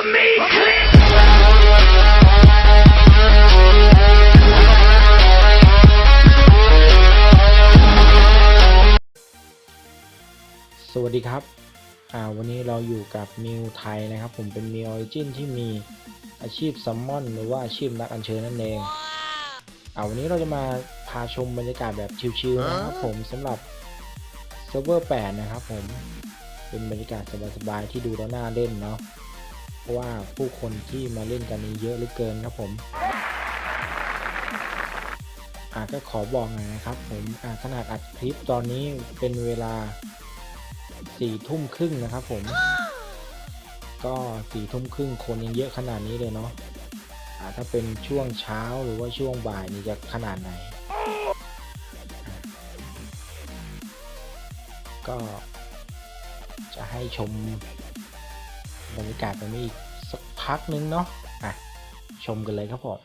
to me. Click. สวัสดีครับ อ่า วันนี้เราอยู่กับมิวไทยนะครับ ผมเป็นมิวออริจินที่มีอาชีพซัมมอนหรือว่าอาชีพนักอัญเชิญนั่นเอง อ่า วันนี้เราจะมาพาชมบรรยากาศแบบชิลๆนะครับผมสำหรับเซิร์ฟเวอร์8นะครับผมเป็นบรรยากาศสบายๆที่ดูแล้วน่าเล่นเนาะเพ ราะว่าผู้คนที่มาเล่นกันนี้เยอะเหลือเกินครับผมอาก็ขอบอกหน่อยนะครับ ผมขนาดอัดคลิปตอนนี้เป็นเวลาสี่ทุ่มครึ่งนะครับ ผม ก็สี่ทุ่มครึ่งคนยังเยอะขนาดนี้เลยเนาะถ้าเป็นช่วงเช้าหรือว่าช่วงบ่ายนี่จะขนาดไหน ก็จะให้ชม บรรยากาศตรงนี้อีกสักพักนึงเนาะอะชมกันเลยครับผม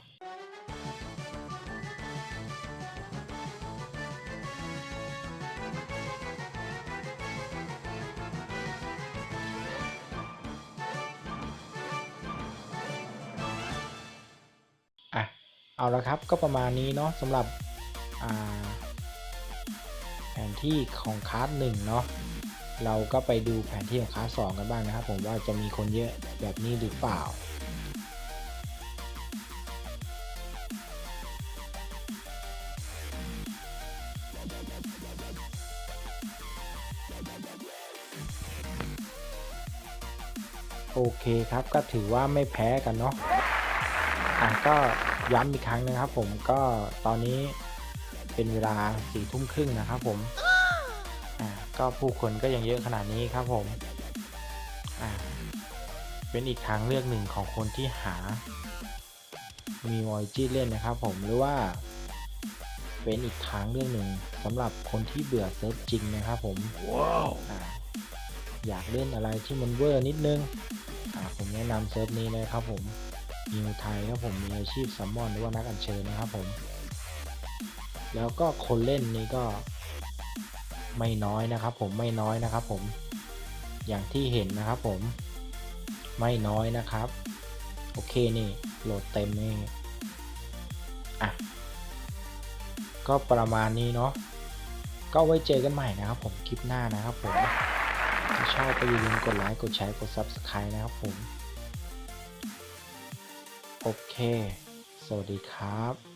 อะเอาละครับก็ประมาณนี้เนาะสำหรับแผนที่ของคลาสหนึ่งเนาะ เราก็ไปดูแผนที่ของคลาสสองกันบ้างนะครับ ผมว่าจะมีคนเยอะแบบนี้หรือเปล่าโอเคครับก็ถือว่าไม่แพ้กันเนาะอะก็ย้ำอีกครั้งนะครับผมก็ตอนนี้เป็นเวลาสี่ทุ่มครึ่งนะครับผม อ่าก็ผู้คนก็ยังเยอะขนาดนี้ครับผมอ่าเป็นอีกทางเลือกหนึ่งของคนที่หา มีวอยจีเล่นนะครับผมหรือว่า เป็นอีกทางเลือกหนึ่งสำหรับคนที่เบื่อเซิร์ฟจริงนะครับผม Whoa. อ่าอยากเล่นอะไรที่มันเวอร์นิดนึงอ่าผมแนะนำเซิร์ฟนี้เลยครับผมนิวไทยครับผมมีอาชีพซัมมอนหรือว่านักอัญเชิญนะครับผม แล้วก็คนเล่นนี้ก็ ไม่น้อยนะครับ ผมไม่น้อยนะครับ ผมอย่างที่เห็นนะครับ ผมไม่น้อยนะครับ โอเคนี่โหลดเต็มนี่อะก็ประมาณนี้เนาะก็ไว้เจอกันใหม่นะครับ ผมคลิปหน้านะครับผมถ้าชอบก็อย่าลืมกดไลค์กดแชร์กด Subscribe นะครับผม โอเค สวัสดีครับ